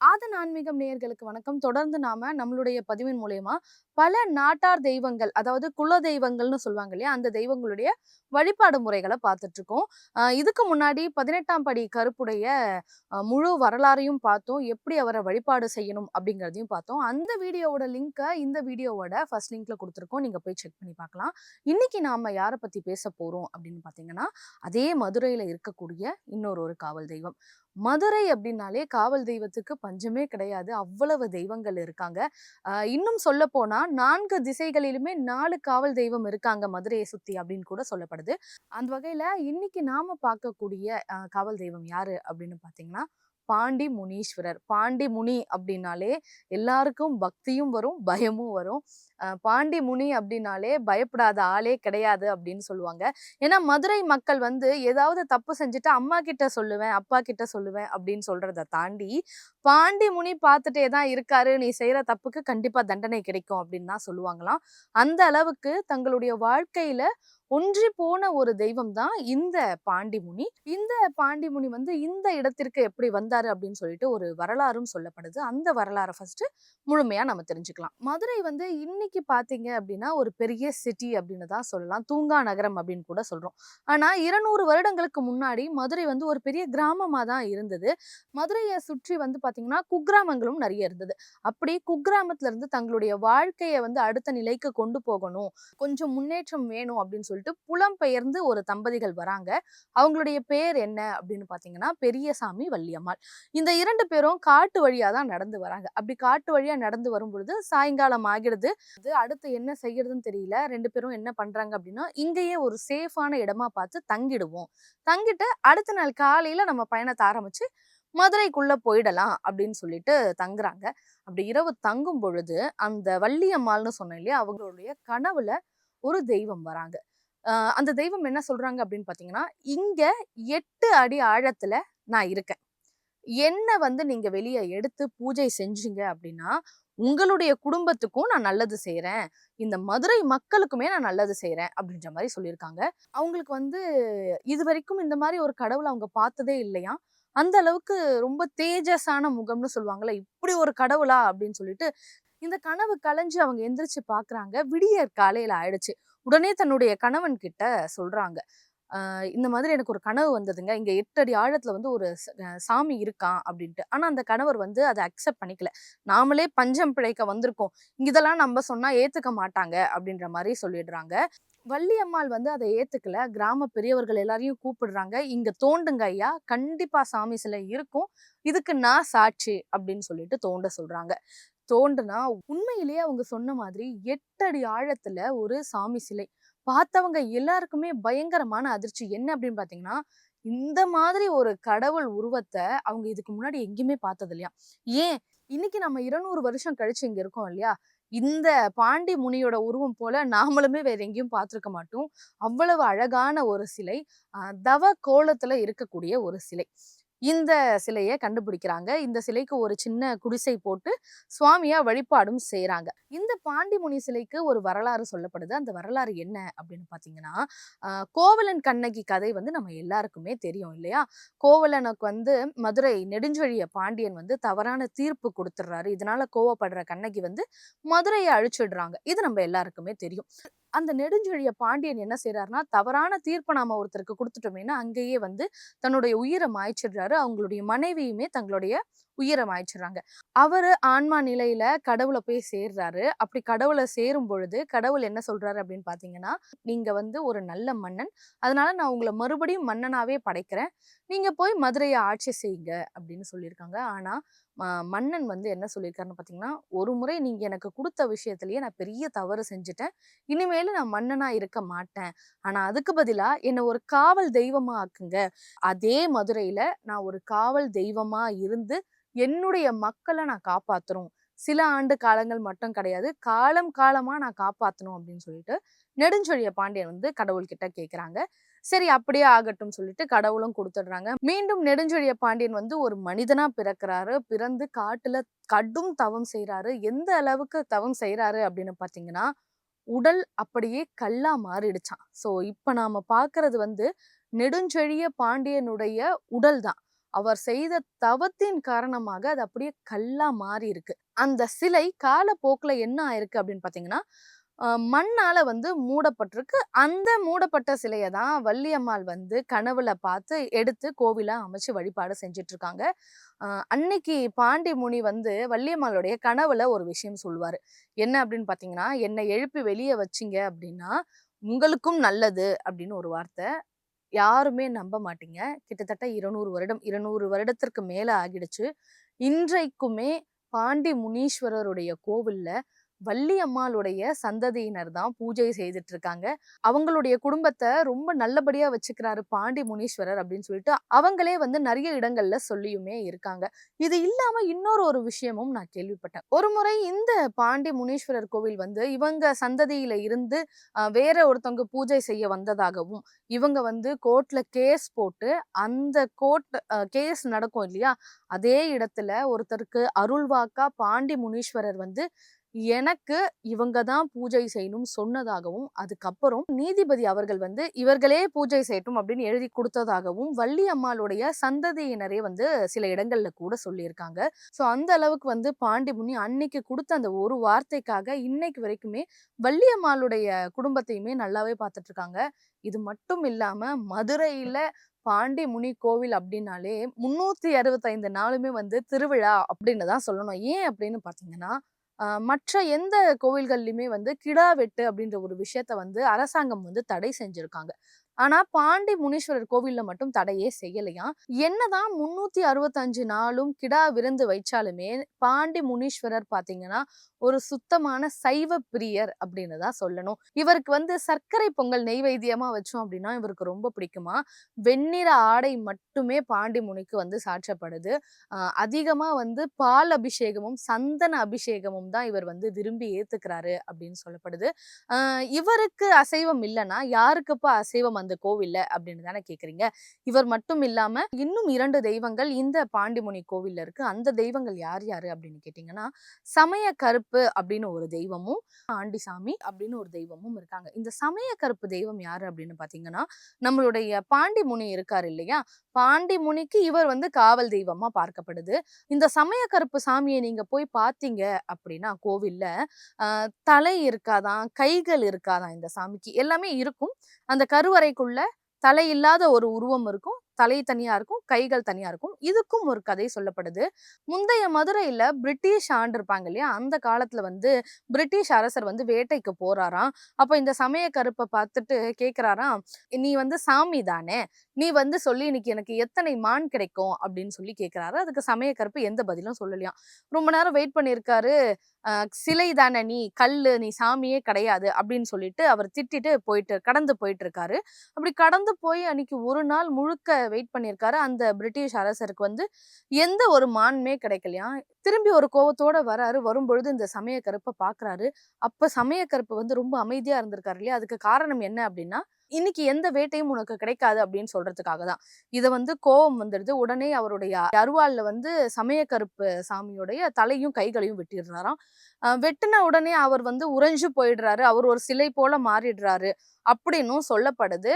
ஆதன் ஆன்மீகம் நேயர்களுக்கு வணக்கம். தொடர்ந்து நாம நம்மளுடைய பதிவின் மூலயமா பல நாட்டார் தெய்வங்கள் அதாவது குல தெய்வங்கள்னு சொல்லுவாங்க இல்லையா அந்த தெய்வங்களுடைய வழிபாடு முறைகளை பார்த்துட்டு இருக்கோம் இதுக்கு முன்னாடி பதினெட்டாம் படி கருப்புடைய முழு வரலாறையும் பார்த்தோம். எப்படி அவரை வழிபாடு செய்யணும் அப்படிங்கிறதையும் பார்த்தோம். அந்த வீடியோவோட லிங்கை இந்த வீடியோவோட ஃபர்ஸ்ட் லிங்க்ல கொடுத்துருக்கோம். நீங்க போய் செக் பண்ணி பார்க்கலாம். இன்னைக்கு நாம யாரை பத்தி பேச போறோம் அப்படின்னு பாத்தீங்கன்னா அதே மதுரையில இருக்கக்கூடிய இன்னொரு ஒரு காவல் தெய்வம். மதுரை அப்படின்னாலே காவல் தெய்வத்துக்கு பஞ்சமே கிடையாது. அவ்வளவு தெய்வங்கள் இருக்காங்க. இன்னும் சொல்ல போனா நான்கு திசைகளிலுமே நாலு காவல் தெய்வம் இருக்காங்க மதுரையை சுத்தி அப்படின்னு கூட சொல்லப்படுது. அந்த வகையில இன்னைக்கு நாம பார்க்கக்கூடிய காவல் தெய்வம் யாரு அப்படின்னு பாத்தீங்கன்னா பாண்டி முனீஸ்வரர். பாண்டி முனி அப்படின்னாலே எல்லாருக்கும் பக்தியும் வரும் பயமும் வரும். ஆஹ் பாண்டி முனி அப்படின்னாலே பயப்படாத ஆளே கிடையாது அப்படின்னு சொல்லுவாங்க. ஏன்னா மதுரை மக்கள் வந்து ஏதாவது தப்பு செஞ்சுட்டு அம்மா கிட்ட சொல்லுவேன் அப்பா கிட்ட சொல்லுவேன் அப்படின்னு சொல்றதை தாண்டி பாண்டி முனி பார்த்துட்டே தான் இருக்காரு. நீ செய்யற தப்புக்கு கண்டிப்பா தண்டனை கிடைக்கும் அப்படின்னு தான் சொல்லுவாங்களாம். அந்த அளவுக்கு தங்களுடைய வாழ்க்கையில ஒன்றி போன ஒரு தெய்வம் தான் இந்த பாண்டிமுனி இந்த பாண்டிமுனி வந்து இந்த இடத்திற்கு எப்படி வந்தாரு அப்படின்னு சொல்லிட்டு ஒரு வரலாறும் சொல்லப்படுது. அந்த வரலாறை ஃபர்ஸ்ட் முழுமையா நம்ம தெரிஞ்சுக்கலாம். மதுரை வந்து இன்னைக்கு பாத்தீங்க அப்படின்னா ஒரு பெரிய சிட்டி அப்படின்னு தான் சொல்லலாம். தூங்கா நகரம் அப்படின்னு கூட சொல்றோம். ஆனா இருநூறு வருடங்களுக்கு முன்னாடி மதுரை வந்து ஒரு பெரிய கிராமமா தான் இருந்தது. மதுரையை சுற்றி வந்து பாத்தீங்கன்னா பார்த்தீங்கன்னா குக்கிராமங்களும் நிறைய இருந்தது. அப்படி குக்கிராமத்துல இருந்து தங்களுடைய வாழ்க்கையை வந்து அடுத்த நிலைக்கு கொண்டு போகணும் கொஞ்சம் முன்னேற்றம் வேணும் அப்படின்னு சொல்லிட்டு புலம்பெயர்ந்து ஒரு தம்பதிகள் வராங்க. அவங்களுடைய பேர் என்ன அப்படின்னு பார்த்தீங்கன்னா பெரியசாமி வள்ளியம்மாள். இந்த இரண்டு பேரும் காட்டு வழியாக தான் நடந்து வராங்க. அப்படி காட்டு வழியாக நடந்து வரும்பொழுது சாயங்காலம் ஆகிடுது. அது அடுத்து என்ன செய்யறதுன்னு தெரியல. ரெண்டு பேரும் என்ன பண்ணுறாங்க அப்படின்னா இங்கேயே ஒரு சேஃபான இடமா பார்த்து தங்கிடுவோம். தங்கிட்டு அடுத்த நாள் காலையில் நம்ம பயணத்தை ஆரம்பிச்சு மதுரைக்குள்ள போயிடலாம் அப்படின்னு சொல்லிட்டு தங்குறாங்க. அப்படி இரவு தங்கும் பொழுது அந்த வள்ளியம்மாள்னு சொன்னேன் இல்லையா அவங்களுடைய கனவுல ஒரு தெய்வம் வராங்க. அந்த தெய்வம் என்ன சொல்றாங்க அப்படின்னு பார்த்தீங்கன்னா இங்க எட்டு அடி ஆழத்துல நான் இருக்கேன். என்ன வந்து நீங்க வெளியே எடுத்து பூஜை செஞ்சீங்க அப்படின்னா உங்களுடைய குடும்பத்துக்கும் நான் நல்லது செய்கிறேன் இந்த மதுரை மக்களுக்குமே நான் நல்லது செய்கிறேன் அப்படின்ற மாதிரி சொல்லியிருக்காங்க. அவங்களுக்கு வந்து இது வரைக்கும் இந்த மாதிரி ஒரு கடவுளை அவங்க பார்த்ததே இல்லையா அந்த அளவுக்கு ரொம்ப தேஜஸான முகம்னு சொல்லுவாங்கல்ல இப்படி ஒரு கடவுளா? அப்படின்னு சொல்லிட்டு இந்த கனவு கலைஞ்சு அவங்க எந்திரிச்சு பாக்குறாங்க. விடியற் காலையில ஆயிடுச்சு. உடனே தன்னுடைய கணவன் கிட்ட சொல்றாங்க. இந்த மாதிரி எனக்கு ஒரு கனவு வந்ததுங்க. இங்க எட்டு அடி ஆழத்துல வந்து ஒரு சாமி இருக்கான் அப்படின்ட்டு. ஆனா அந்த கணவர் வந்து அதை அக்செப்ட் பண்ணிக்கல. நாமளே பஞ்சம் பிழைக்க வந்திருக்கோம். இங்க இதெல்லாம் நம்ம சொன்னா ஏத்துக்க மாட்டாங்க அப்படின்ற மாதிரி சொல்லிடுறாங்க. வள்ளியம்மாள் வந்து அதை ஏத்துக்கல. கிராம பெரியவர்கள் எல்லாரையும் கூப்பிடுறாங்க. இங்க தோண்டுங்க ஐயா. கண்டிப்பா சாமி சிலை இருக்கும். இதுக்கு நான் சாட்சி அப்படின்னு சொல்லிட்டு தோண்ட சொல்றாங்க. தோண்டுனா உண்மையிலேயே அவங்க சொன்ன மாதிரி எட்டு அடி ஆழத்துல ஒரு சாமி சிலை. பார்த்தவங்க எல்லாருக்குமே பயங்கரமான அதிர்ச்சி. என்ன அப்படின்னு பாத்தீங்கன்னா இந்த மாதிரி ஒரு கடவுள் உருவத்தை அவங்க இதுக்கு முன்னாடி எங்கேயுமே பார்த்தது இல்லையா ஏன்? இன்னைக்கு நம்ம இருநூறு வருஷம் கழிச்சு இங்க இருக்கோம் இல்லையா? இந்த பாண்டி முனியோட உருவம் போல நாமளுமே வேற எங்கேயும் பார்த்துருக்க மாட்டோம். அவ்வளவு அழகான ஒரு சிலை தவ கோலத்துல இருக்கக்கூடிய ஒரு சிலை. இந்த சிலையை கண்டுபிடிக்கிறாங்க. இந்த சிலைக்கு ஒரு சின்ன குடிசை போட்டு சுவாமியா வழிபாடும் செய்கிறாங்க இந்த பாண்டிமுனி சிலைக்கு ஒரு வரலாறு சொல்லப்படுது. அந்த வரலாறு என்ன அப்படின்னு பார்த்தீங்கன்னா கோவலன் கண்ணகி கதை வந்து நம்ம எல்லாருக்குமே தெரியும் இல்லையா? கோவலனுக்கு வந்து மதுரை நெடுஞ்செழிய பாண்டியன் வந்து தவறான தீர்ப்பு கொடுத்துட்றாரு. இதனால கோவப்படுற கண்ணகி வந்து மதுரையை அழிச்சிடுறாங்க. இது நம்ம எல்லாருக்குமே தெரியும். அந்த நெடுஞ்செழிய பாண்டியன் என்ன செய்யறாருன்னா தவறான தீர்ப்பை நாம ஒருத்தருக்கு கொடுத்துட்டோமேனா அங்கேயே வந்து தன்னுடைய உயிரை மாய்ச்சிடுறாரு. அவங்களுடைய மனைவியுமே தங்களுடைய உயிரை மாய்ச்சிடுறாங்க அவர் ஆன்மா நிலையில கடவுளை போய் சேர்றாரு. அப்படி கடவுளை சேரும் பொழுது கடவுள் என்ன சொல்றாரு அப்படின்னு பாத்தீங்கன்னா நீங்க வந்து ஒரு நல்ல மன்னன். அதனால நான் உங்களை மறுபடியும் மன்னனாவே படைக்கிறேன். நீங்க போய் மதுரையை ஆட்சி செய்யுங்க அப்படின்னு சொல்லியிருக்காங்க. ஆனா ம- மன்னன் வந்து என்ன சொல்லியிருக்காருன்னு பார்த்தீங்கன்னா ஒரு முறை நீங்கள் எனக்கு கொடுத்த விஷயத்துலேயே நான் பெரிய தவறு செஞ்சுட்டேன். இனிமேலும் நான் மன்னனாக இருக்க மாட்டேன். ஆனா அதுக்கு பதிலா என்னை ஒரு காவல் தெய்வமா ஆக்குங்க. அதே மதுரையில நான் ஒரு காவல் தெய்வமா இருந்து என்னுடைய மக்களை நான் காப்பாற்றணும் சில ஆண்டு காலங்கள் மட்டும் கிடையாது. காலம் காலமாக நான் காப்பாற்றணும் அப்படின்னு சொல்லிட்டு நெடுஞ்சொழிய பாண்டியன் வந்து கடவுள்கிட்ட கேட்குறாங்க சரி அப்படியே ஆகட்டும் சொல்லிட்டு கடவுளும் கொடுத்துடுறாங்க. மீண்டும் நெடுஞ்சொழிய பாண்டியன் வந்து ஒரு மனிதனா பிறக்கிறாரு. பிறந்து காட்டுல கடும் தவம் செய்கிறாரு எந்த அளவுக்கு தவம் செய்கிறாரு அப்படின்னு பாத்தீங்கன்னா உடல் அப்படியே கல்லா மாறிடுச்சான் ஸோ இப்போ நாம பாக்குறது வந்து நெடுஞ்செழிய பாண்டியனுடைய உடல் தான் அவர் செய்த தவத்தின் காரணமாக அது அப்படியே கல்லா மாறி இருக்கு அந்த சிலை காலப்போக்கில் என்ன ஆயிருக்கு அப்படின்னு பார்த்தீங்கன்னா மண்ணால வந்து மூடப்பட்டிருக்கு. அந்த மூடப்பட்ட சிலையை தான் வள்ளியம்மாள் வந்து கனவுல பார்த்து எடுத்து கோவிலா அமைச்சு வழிபாடு செஞ்சுட்டு இருக்காங்க அன்னைக்கு பாண்டி முனி வந்து வள்ளியம்மாளுடைய கனவுல ஒரு விஷயம் சொல்லுவாரு. என்ன அப்படின்னு பார்த்தீங்கன்னா என்னை எழுப்பி வெளியே வச்சீங்க அப்படின்னா உங்களுக்கும் நல்லது அப்படின்னு ஒரு வார்த்தை. யாருமே நம்ப மாட்டீங்க. கிட்டத்தட்ட இருநூறு வருடம் இருநூறு வருடத்திற்கு மேலே ஆகிடுச்சு. இன்றைக்குமே பாண்டி முனீஸ்வரருடைய கோவில்ல வள்ளியம்மாளுடைய சந்ததியினர் தான் பூஜை செய்துட்டு இருக்காங்க அவங்களுடைய குடும்பத்தை ரொம்ப நல்லபடியா வச்சுக்கிறாரு பாண்டி முனீஸ்வரர் அப்படின்னு சொல்லிட்டு அவங்களே வந்து நிறைய இடங்கள்ல சொல்லியுமே இருக்காங்க. இது இல்லாம இன்னொரு ஒரு விஷயமும் நான் கேள்விப்பட்டேன். ஒரு முறை இந்த பாண்டி முனீஸ்வரர் கோவில் வந்து இவங்க சந்ததியில இருந்து வேற ஒருத்தவங்க பூஜை செய்ய வந்ததாகவும் இவங்க வந்து கோர்ட்ல கேஸ் போட்டு அந்த கோர்ட் கேஸ் நடக்கும் இல்லையா? அதே இடத்துல ஒருத்தருக்கு அருள்வாக்கா பாண்டி முனீஸ்வரர் வந்து எனக்கு இவங்க தான் பூஜை செய்யணும் சொன்னதாகவும் அதுக்கப்புறம் நீதிபதி அவர்கள் வந்து இவர்களே பூஜை செய்யட்டும் அப்படின்னு எழுதி கொடுத்ததாகவும் வள்ளி அம்மாளுடைய சந்ததியினரே வந்து சில இடங்கள்ல கூட சொல்லியிருக்காங்க. ஸோ அந்த அளவுக்கு வந்து பாண்டிமுனி அன்னைக்கு கொடுத்த அந்த ஒரு வார்த்தைக்காக இன்னைக்கு வரைக்குமே வள்ளி அம்மாளுடைய குடும்பத்தையுமே நல்லாவே பார்த்துட்டு இருக்காங்க இது மட்டும் இல்லாம மதுரையில பாண்டி முனி கோவில் அப்படின்னாலே முன்னூத்தி அறுபத்தைந்து நாளுமே வந்து திருவிழா அப்படின்னு தான் சொல்லணும். ஏன் அப்படின்னு பாத்தீங்கன்னா மற்ற எந்த கோவில்கள்லயுமே வந்து கிடா வெட்டு அப்படின்ற ஒரு விஷயத்த வந்து அரசாங்கம் வந்து தடை செஞ்சிருக்காங்க. ஆனா பாண்டி முனீஸ்வரர் கோவில்ல மட்டும் தடையே செய்யலையாம் என்னதான் முன்னூத்தி அறுபத்தஞ்சு நாளும் கிடா விருந்து வைச்சாலுமே பாண்டி முனீஸ்வரர் பாத்தீங்கன்னா ஒரு சுத்தமான சைவ பிரியர் அப்படின்னு தான் சொல்லணும். இவருக்கு வந்து சர்க்கரை பொங்கல் நெய்வேத்தியமா வச்சோம் அப்படின்னா இவருக்கு ரொம்ப பிடிக்குமா? வெண்ணிற ஆடை மட்டுமே பாண்டி முனிக்கு வந்து சாற்றப்படுது. அதிகமா வந்து பால் அபிஷேகமும் சந்தன அபிஷேகமும் தான் இவர் வந்து விரும்பி ஏத்துக்கிறாரு அப்படின்னு சொல்லப்படுது. இவருக்கு அசைவம் இல்லைன்னா யாருக்குப்பா அசைவம் அந்த கோவில்ல அப்படின்னு தானே கேக்குறீங்க. இவர் மட்டும் இல்லாம இன்னும் இரண்டு தெய்வங்கள் இந்த பாண்டிமுனி கோவில்ல இருக்கு. அந்த தெய்வங்கள் யார் யாரு அப்படின்னு கேட்டீங்கன்னா சமய கருப்பு அப்படின்னு ஒரு தெய்வமும் ஆண்டிசாமி அப்படின்னு ஒரு தெய்வமும் இருக்காங்க. இந்த சமய கருப்பு தெய்வம் யாரு அப்படின்னு பாத்தீங்கன்னா நம்மளுடைய பாண்டிமுனி இருக்காரு இல்லையா? பாண்டிமுனிக்கு இவர் வந்து காவல் தெய்வமா பார்க்கப்படுது. இந்த சமய கருப்பு சாமியை நீங்க போய் பார்த்தீங்க அப்படின்னா கோவில்ல ஆஹ் தலை இருக்காதான் கைகள் இருக்காதான் இந்த சாமிக்கு. எல்லாமே இருக்கும். அந்த கருவறை தலை தலையில்லாத ஒரு உருவம் இருக்கும். தலை தனியா இருக்கும் கைகள் தனியா இருக்கும். இதுக்கும் ஒரு கதை சொல்லப்படுது. முந்தைய மதுரையில பிரிட்டிஷ் ஆண்டு இருப்பாங்க இல்லையா? அந்த காலத்துல வந்து பிரிட்டிஷ் அரசர் வந்து வேட்டைக்கு போறாராம். அப்ப இந்த சமய கருப்பை பார்த்துட்டு கேக்குறாராம் நீ வந்து சாமி தானே? நீ வந்து சொல்லி இன்னைக்கு எனக்கு எத்தனை மான் கிடைக்கும்? அப்படின்னு சொல்லி கேக்குறாரு. அதுக்கு சமய கருப்பு எந்த பதிலும் சொல்லலையாம். ரொம்ப நேரம் வெயிட் பண்ணியிருக்காரு. சிலை தானே நீ? கல்லு நீ சாமியே கிடையாது. அப்படின்னு சொல்லிட்டு அவர் திட்டிட்டு போயிட்டு கடந்து போயிட்டு இருக்காரு. அப்படி கடந்து போய் அன்னைக்கு ஒரு நாள் முழுக்க வெயிட் பண்ணியிருக்காரு அந்த பிரிட்டிஷ் அரசருக்கு வந்து எந்த ஒரு மான்மே கிடைக்கலையா? திரும்பி ஒரு கோவத்தோட வராரு. வரும்பொழுது இந்த சமய கருப்பை அப்போ சமயக்கருப்பு சமய கருப்பு வந்து ரொம்ப அமைதியாக இருந்திருக்காரு இல்லையா? அதுக்கு காரணம் என்ன அப்படின்னா இன்னைக்கு எந்த வேட்டையும் உனக்கு கிடைக்காது அப்படின்னு சொல்றதுக்காக தான். இதை வந்து கோபம் வந்துடுது. உடனே அவருடைய அருவாளில் வந்து சமய கருப்பு சாமியுடைய தலையும் கைகளையும் வெட்டிடுறாராம். வெட்டின உடனே அவர் வந்து உறைஞ்சு போயிடுறாரு. அவர் ஒரு சிலை போல மாறிடுறாரு அப்படின்னும் சொல்லப்படுது.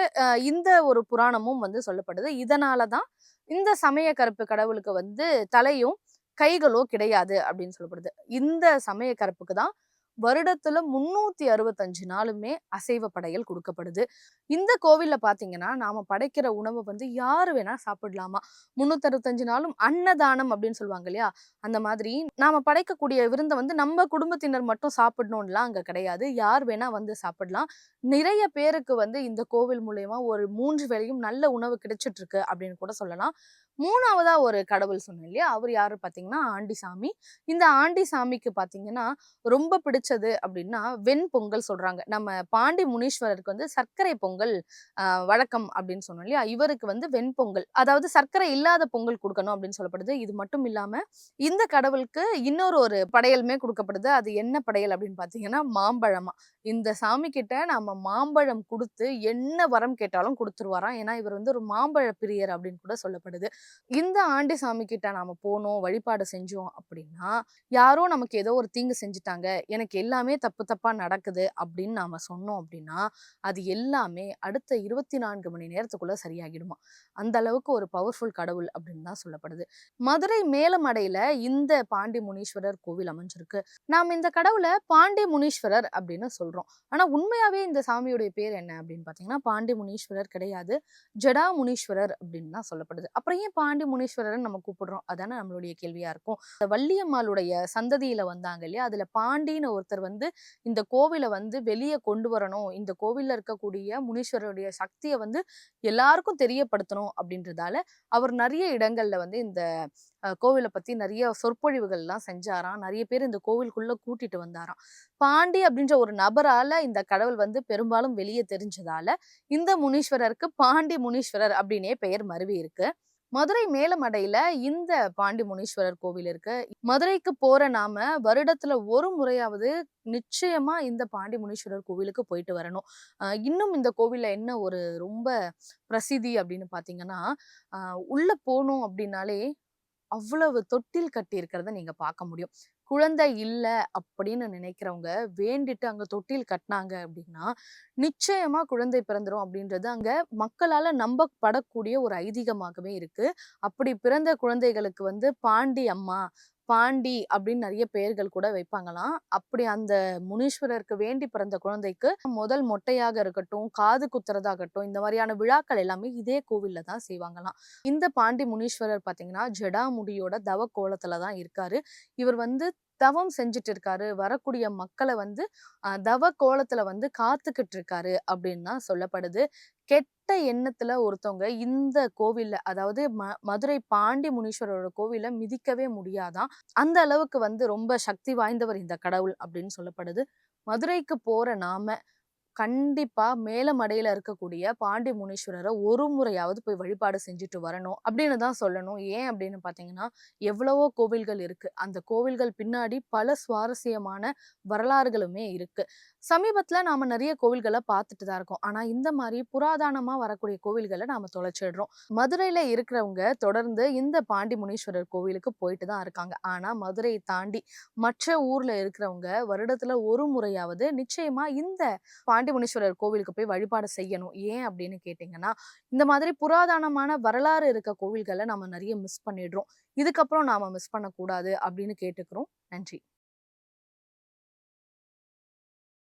இந்த ஒரு புராணமும் வந்து சொல்லப்படுது. இதனால தான் இந்த சமய கருப்பு கடவுளுக்கு வந்து தலையும் கைகளோ கிடையாது அப்படின்னு சொல்லப்படுது. இந்த சமய கருப்புக்கு தான் வருடத்துல முன்னூத்தி அறுபத்தஞ்சு நாளுமே அசைவ படையல் கொடுக்கப்படுது. இந்த கோவில்ல பாத்தீங்கன்னா நாம படைக்கிற உணவை வந்து யாரு வேணா சாப்பிடலாமா? முன்னூத்தி அறுபத்தஞ்சு நாளும் அன்னதானம் அப்படின்னு சொல்லுவாங்க இல்லையா? அந்த மாதிரி நாம படைக்கக்கூடிய விருந்தை வந்து நம்ம குடும்பத்தினர் மட்டும் சாப்பிடணும்லாம் அங்க கிடையாது. யார் வேணா வந்து சாப்பிடலாம். நிறைய பேருக்கு வந்து இந்த கோவில் மூலயமா ஒரு மூன்று வேளையும் நல்ல உணவு கிடைச்சிட்டு இருக்கு அப்படின்னு கூட சொல்லலாம். மூணாவதா ஒரு கடவுள் சொன்னேன் இல்லையா? அவர் யாரு பாத்தீங்கன்னா ஆண்டி சாமி இந்த ஆண்டி சாமிக்கு பாத்தீங்கன்னா ரொம்ப பிடிச்ச நினைச்சது அப்படின்னா வெண் பொங்கல் சொல்றாங்க. நம்ம பாண்டி முனீஸ்வரருக்கு வந்து சர்க்கரை பொங்கல் ஆஹ் வழக்கம் அப்படின்னு சொன்னோம் இல்லையா? இவருக்கு வந்து வெண்பொங்கல் அதாவது சர்க்கரை இல்லாத பொங்கல் கொடுக்கணும் அப்படின்னு சொல்லப்படுது. இது மட்டும் இல்லாமல் இந்த கடவுளுக்கு இன்னொரு ஒரு படையலுமே கொடுக்கப்படுது. அது என்ன படையல் அப்படின்னு பார்த்தீங்கன்னா மாம்பழமா. இந்த சாமி கிட்ட நம்ம மாம்பழம் கொடுத்து என்ன வரம் கேட்டாலும் கொடுத்துருவாராம். ஏன்னா இவர் வந்து ஒரு மாம்பழ பிரியர் அப்படின்னு கூட சொல்லப்படுது. இந்த ஆண்டி சாமி கிட்ட நாம போனோம் வழிபாடு செஞ்சோம் அப்படின்னா யாரோ நமக்கு ஏதோ ஒரு தீங்கு செஞ்சுட்டாங்க. எனக்கு எல்லாமே தப்பு தப்பா நடக்குது அப்படின்னு நாம சொன்னோம் அப்படின்னா அது எல்லாமே அடுத்த இருபத்தி நான்கு மணி நேரத்துக்குள்ள சரியாகிடுமா? அந்த அளவுக்கு ஒரு பவர்ஃபுல் கடவுள் அப்படின்னு தான் சொல்லப்படுது. மதுரை மேலமடையில இந்த பாண்டி முனீஸ்வரர் கோவில் அமைஞ்சிருக்கு. நாம் இந்த கடவுளை பாண்டி முனீஸ்வரர் அப்படின்னு சொல்றோம். ஆனா உண்மையாவே இந்த சாமியுடைய பேர் என்ன அப்படின்னு பாத்தீங்கன்னா பாண்டி முனீஸ்வரர் கிடையாது ஜடா முனீஸ்வரர் அப்படின்னு தான் சொல்லப்படுது. அப்புறம் ஏன் பாண்டி முனீஸ்வரர் நம்ம கூப்பிடுறோம்? அதானே நம்மளுடைய கேள்வியா இருக்கும். வள்ளியம்மாளுடைய சந்ததியில வந்தாங்க இல்லையா? அதுல பாண்டின்னு ஒரு ஒருத்தர் வந்து இந்த கோவிலை வந்து வெளியே கொண்டு வரணும். இந்த கோவில்ல இருக்கக்கூடிய முனீஸ்வரருடைய சக்தியை வந்து எல்லாருக்கும் தெரியப்படுத்தணும் அப்படின்றதால அவர் நிறைய இடங்கள்ல வந்து இந்த கோவிலை பத்தி நிறைய சொற்பொழிவுகள்லாம் செஞ்சாராம். நிறைய பேர் இந்த கோவிலுக்குள்ள கூட்டிட்டு வந்தாராம். பாண்டி அப்படின்ற ஒரு நபரால இந்த கடவுள் வந்து பெரும்பாலும் வெளியே தெரிஞ்சதால இந்த முனீஸ்வரருக்கு பாண்டி முனீஸ்வரர் அப்படின்னே பெயர் மருவி இருக்கு. மதுரை மேலமடையில இந்த பாண்டி முனீஸ்வரர் கோவில் இருக்கு. மதுரைக்கு போற நாம வருடத்துல ஒரு முறையாவது நிச்சயமா இந்த பாண்டி முனீஸ்வரர் கோவிலுக்கு போயிட்டு வரணும். இன்னும் இந்த கோவில்ல என்ன ஒரு ரொம்ப பிரசித்தி அப்படின்னு பாத்தீங்கன்னா ஆஹ் உள்ள போனோம் அப்படின்னாலே அவ்வளவு தொட்டில் கட்டி இருக்கிறத நீங்க பார்க்க முடியும். குழந்தை இல்ல அப்படின்னு நினைக்கிறவங்க வேண்டிட்டு அங்க தொட்டில் கட்டினாங்க அப்படின்னா நிச்சயமா குழந்தை பிறந்துரும் அப்படின்றது அங்க மக்களால நம்பப்படக்கூடிய ஒரு ஐதீகமாகவே இருக்கு. அப்படி பிறந்த குழந்தைகளுக்கு வந்து பாண்டி அம்மா பாண்டி அப்படின்னு நிறைய பெயர்கள் கூட வைப்பாங்களாம். அப்படி அந்த முனீஸ்வரருக்கு வேண்டி பிறந்த குழந்தைக்கு முதல் மொட்டையாக இருக்கட்டும் காது குத்துறதாகட்டும் இந்த மாதிரியான விழாக்கள் எல்லாமே இதே கோவில்ல தான் செய்வாங்களாம். இந்த பாண்டி முனீஸ்வரர் பாத்தீங்கன்னா ஜடாமுடியோட தவ கோலத்துல தான் இருக்காரு. இவர் வந்து தவம் செஞ்சுட்டு இருக்காரு வரக்கூடிய மக்களை வந்து தவ கோலத்துல வந்து காத்துக்கிட்டு இருக்காரு அப்படின்னு தான் சொல்லப்படுது. கெட்ட எண்ணத்துல ஒருத்தவங்க இந்த கோவில்ல அதாவது ம மதுரை பாண்டி முனீஸ்வரரோட கோவில மிதிக்கவே முடியாதான். அந்த அளவுக்கு வந்து ரொம்ப சக்தி வாய்ந்தவர் இந்த கடவுள் அப்படின்னு சொல்லப்படுது. மதுரைக்கு போற நாம கண்டிப்பா மேலமடையில இருக்கக்கூடிய பாண்டி முனீஸ்வரரை ஒரு முறையாவது போய் வழிபாடு செஞ்சுட்டு வரணும் அப்படின்னு தான் சொல்லணும். ஏன் அப்படின்னு பாத்தீங்கன்னா எவ்வளவோ கோவில்கள் இருக்கு. அந்த கோவில்கள் பின்னாடி பல சுவாரஸ்யமான வரலாறுகளுமே இருக்கு. சமீபத்தில் நாம் நிறைய கோவில்களை பார்த்துட்டு தான் இருக்கோம். ஆனால் இந்த மாதிரி புராதனமாக வரக்கூடிய கோவில்களை நாம் தொலைச்சிடுறோம். மதுரையில் இருக்கிறவங்க தொடர்ந்து இந்த பாண்டி முனீஸ்வரர் கோவிலுக்கு போயிட்டு தான் இருக்காங்க. ஆனால் மதுரையை தாண்டி மற்ற ஊரில் இருக்கிறவங்க வருடத்தில் ஒரு முறையாவது நிச்சயமாக இந்த பாண்டி முனீஸ்வரர் கோவிலுக்கு போய் வழிபாடு செய்யணும். ஏன் அப்படின்னு கேட்டிங்கன்னா இந்த மாதிரி புராதனமான வரலாறு இருக்க கோவில்களை நம்ம நிறைய மிஸ் பண்ணிடுறோம். இதுக்கப்புறம் நாம் மிஸ் பண்ணக்கூடாது அப்படின்னு கேட்டுக்கிறோம். நன்றி.